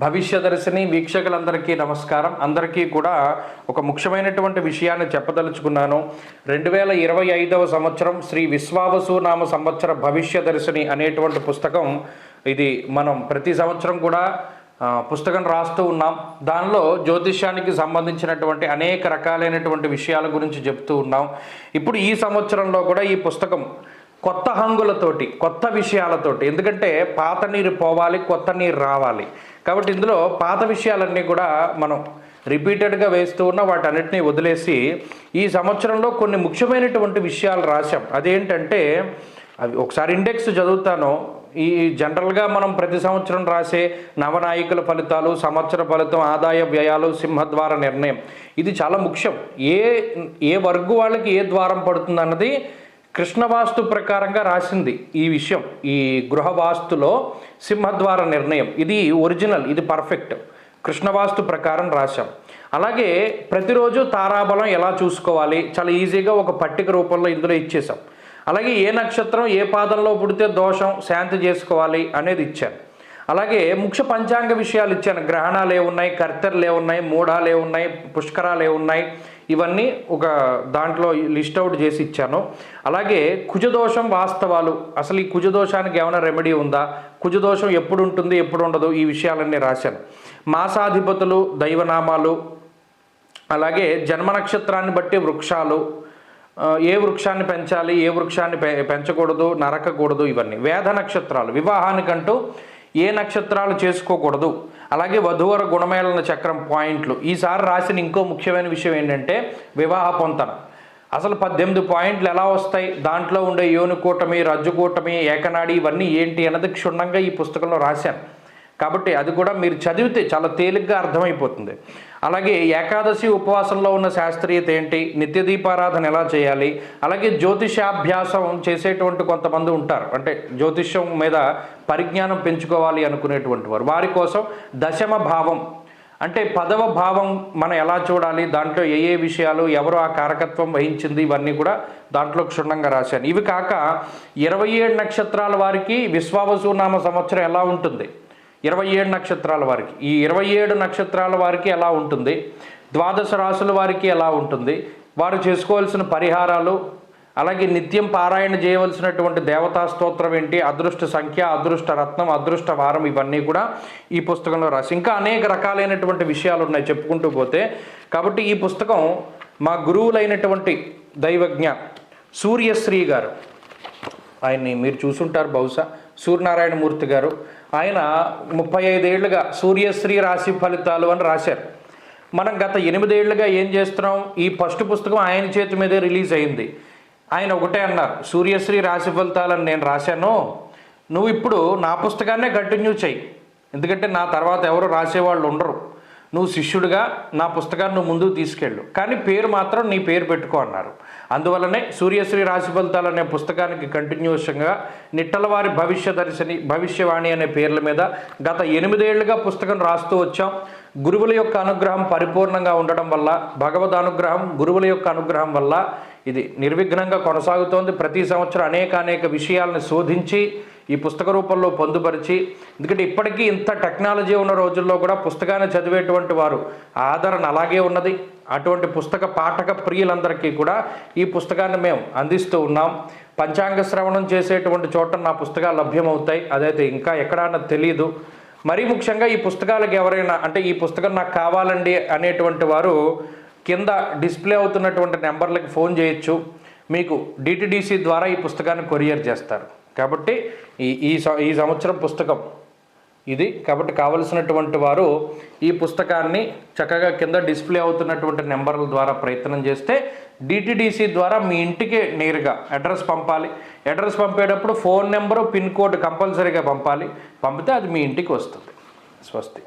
భవిష్యదర్శిని వీక్షకులందరికీ నమస్కారం. అందరికీ కూడా ఒక ముఖ్యమైనటువంటి విషయాన్ని చెప్పదలుచుకున్నాను. రెండు వేల ఇరవై ఐదవ సంవత్సరం శ్రీ విశ్వావసు నామ సంవత్సర భవిష్యదర్శిని అనేటువంటి పుస్తకం ఇది మనం ప్రతి సంవత్సరం కూడా పుస్తకం రాస్తూ ఉన్నాం. దానిలో జ్యోతిష్యానికి సంబంధించినటువంటి అనేక రకాలైనటువంటి విషయాల గురించి చెప్తూ ఉన్నాం. ఇప్పుడు ఈ సంవత్సరంలో కూడా ఈ పుస్తకం కొత్త హంగులతోటి కొత్త విషయాలతోటి ఎందుకంటే పాత నీరు పోవాలి కొత్త నీరు రావాలి. కాబట్టి ఇందులో పాత విషయాలన్నీ కూడా మనం రిపీటెడ్గా వేస్తూ ఉన్న వాటన్నిటినీ వదిలేసి ఈ సంవత్సరంలో కొన్ని ముఖ్యమైనటువంటి విషయాలు రాశాం. అదేంటంటే అవి ఒకసారి ఇండెక్స్ చదువుతాను. ఈ జనరల్గా మనం ప్రతి సంవత్సరం రాసే నవనాయకుల ఫలితాలు సంవత్సర ఫలితం ఆదాయ వ్యయాలు సింహద్వార నిర్ణయం. ఇది చాలా ముఖ్యం. ఏ ఏ వర్గు వాళ్ళకి ఏ ద్వారం పడుతుంది అన్నది కృష్ణవాస్తు ప్రకారంగా రాసింది ఈ విషయం ఈ గృహవాస్తులో సింహద్వార నిర్ణయం. ఇది ఒరిజినల్ ఇది పర్ఫెక్ట్. కృష్ణవాస్తు ప్రకారం రాశాం. అలాగే ప్రతిరోజు తారాబలం ఎలా చూసుకోవాలి? చాలా ఈజీగా ఒక పట్టిక రూపంలో ఇందులో ఇచ్చేసాం అలాగే ఏ నక్షత్రం ఏ పాదంలో పుడితే దోషం శాంతి చేసుకోవాలి అనేది ఇచ్చాను. అలాగే ముఖ్య పంచాంగ విషయాలు ఇచ్చాను. గ్రహణాలు ఏమున్నాయి కర్తెరలు ఏమున్నాయి మూఢాలు ఏమున్నాయి పుష్కరాలు ఏమున్నాయి ఇవన్నీ ఒక దాంట్లో లిస్ట్ అవుట్ చేసి ఇచ్చాను. అలాగే కుజదోషం వాస్తవాలు. అసలు ఈ కుజదోషానికి ఏమైనా రెమెడీ ఉందా? కుజదోషం ఎప్పుడు ఉంటుంది ఎప్పుడు ఉండదు ఈ విషయాలన్నీ రాశాను. మాసాధిపతులు దైవనామాలు అలాగే జన్మ నక్షత్రాన్ని బట్టి వృక్షాలు ఏ వృక్షాన్ని పెంచాలి ఏ వృక్షాన్ని పె- పెంచకూడదు నరకకూడదు ఇవన్నీ. వేద నక్షత్రాలు. వివాహానికంటూ ఏ నక్షత్రాలు చేసుకోకూడదు? అలాగే వధువర గుణమేళన చక్రం పాయింట్లు. ఈసారి రాసిన ఇంకో ముఖ్యమైన విషయం ఏంటంటే వివాహ పొంతన. అసలు పద్దెనిమిది పాయింట్లు ఎలా వస్తాయి? దాంట్లో ఉండే యోనికూటమి రజ్జుకూటమి ఏకనాడి ఇవన్నీ ఏంటి అన్నది క్షుణ్ణంగా ఈ పుస్తకంలో రాశాను. కాబట్టి అది కూడా మీరు చదివితే చాలా తేలిగ్గా అర్థమైపోతుంది. అలాగే ఏకాదశి ఉపవాసంలో ఉన్న శాస్త్రీయత ఏంటి? నిత్య దీపారాధన ఎలా చేయాలి? అలాగే జ్యోతిషాభ్యాసం చేసేటువంటి కొంతమంది ఉంటారు. అంటే జ్యోతిష్యం మీద పరిజ్ఞానం పెంచుకోవాలి అనుకునేటువంటి వారు. వారి కోసం దశమ భావం. అంటే పదవ భావం మనం ఎలా చూడాలి? దాంట్లో ఏ ఏ విషయాలు ఎవరు ఆ కారకత్వం వహించింది? ఇవన్నీ కూడా దాంట్లో క్షుణ్ణంగా రాశాను. ఇవి కాక ఇరవై ఏడు నక్షత్రాల వారికి విశ్వావసునామ సంవత్సరం ఎలా ఉంటుంది? ఇరవై ఏడు నక్షత్రాల వారికి. ఈ ఇరవై ఏడు నక్షత్రాల వారికి ఎలా ఉంటుంది? ద్వాదశ రాసుల వారికి ఎలా ఉంటుంది? వారు చేసుకోవాల్సిన పరిహారాలు అలాగే నిత్యం పారాయణ చేయవలసినటువంటి దేవతా స్తోత్రం ఏంటి? అదృష్ట సంఖ్య అదృష్ట రత్నం అదృష్ట వారం ఇవన్నీ కూడా ఈ పుస్తకంలో రాసి ఇంకా అనేక రకాలైనటువంటి విషయాలు ఉన్నాయి చెప్పుకుంటూ పోతే. కాబట్టి ఈ పుస్తకం మా గురువులైనటువంటి దైవజ్ఞ సూర్యశ్రీ గారు. ఆయన్ని మీరు చూసుంటారు బహుశా. సూర్యనారాయణమూర్తి గారు. ఆయన ముప్పై ఐదేళ్ళుగా సూర్యశ్రీ రాశి ఫలితాలు అని రాశారు. మనం గత ఎనిమిదేళ్ళుగా ఏం చేస్తున్నాం? ఈ ఫస్ట్ పుస్తకం ఆయన చేతి మీదే రిలీజ్ అయింది. ఆయన ఒకటే అన్నారు సూర్యశ్రీ రాశి ఫలితాలని నేను రాశాను. నువ్వు ఇప్పుడు నా పుస్తకాన్నే కంటిన్యూ చెయ్యి. ఎందుకంటే నా తర్వాత ఎవరు రాసేవాళ్ళు ఉండరు. నువ్వు శిష్యుడిగా నా పుస్తకాన్ని నువ్వు ముందుకు తీసుకెళ్ళు. కానీ పేరు మాత్రం నీ పేరు పెట్టుకో అన్నారు. అందువలనే సూర్యశ్రీ రాశి ఫలితాలు అనే పుస్తకానికి కంటిన్యూషన్గా నిట్టలవారి భవిష్య దర్శని భవిష్యవాణి అనే పేర్ల మీద గత ఎనిమిదేళ్ళుగా పుస్తకం రాస్తూ వచ్చాం. గురువుల యొక్క అనుగ్రహం పరిపూర్ణంగా ఉండడం వల్ల భగవద్ అనుగ్రహం గురువుల యొక్క అనుగ్రహం వల్ల ఇది నిర్విఘ్నంగా కొనసాగుతోంది. ప్రతి సంవత్సరం అనేక అనేక విషయాలను శోధించి ఈ పుస్తక రూపంలో పొందుపరిచి ఎందుకంటే ఇప్పటికీ ఇంత టెక్నాలజీ ఉన్న రోజుల్లో కూడా పుస్తకాన్ని చదివేటువంటి వారు ఆదరణ అలాగే ఉన్నది. అటువంటి పుస్తక పాఠక ప్రియులందరికీ కూడా ఈ పుస్తకాన్ని మేము అందిస్తూ ఉన్నాం. పంచాంగ శ్రవణం చేసేటువంటి చోట నా పుస్తకాలు లభ్యమవుతాయి. అదైతే ఇంకా ఎక్కడా తెలియదు మరీ ముఖ్యంగా ఈ పుస్తకాలకు ఎవరైనా అంటే ఈ పుస్తకం నాకు కావాలండి అనేటువంటి వారు కింద డిస్ప్లే అవుతున్నటువంటి నెంబర్లకు ఫోన్ చేయొచ్చు. మీకు డిటిడిసి ద్వారా ఈ పుస్తకాన్ని కొరియర్ చేస్తారు. కాబట్టి ఈ ఈ సం- ఈ సంవత్సరం పుస్తకం ఇది. కాబట్టి కావలసినటువంటి వారు ఈ పుస్తకాన్ని చక్కగా కింద డిస్ప్లే అవుతున్నటువంటి నెంబర్ల ద్వారా ప్రయత్నం చేస్తే డిటిడిసి ద్వారా మీ ఇంటికి నేరుగా అడ్రస్ పంపాలి. అడ్రస్ పంపేటప్పుడు ఫోన్ నెంబరు పిన్ కోడ్ కంపల్సరీగా పంపాలి. పంపితే అది మీ ఇంటికి వస్తుంది. స్వస్తి.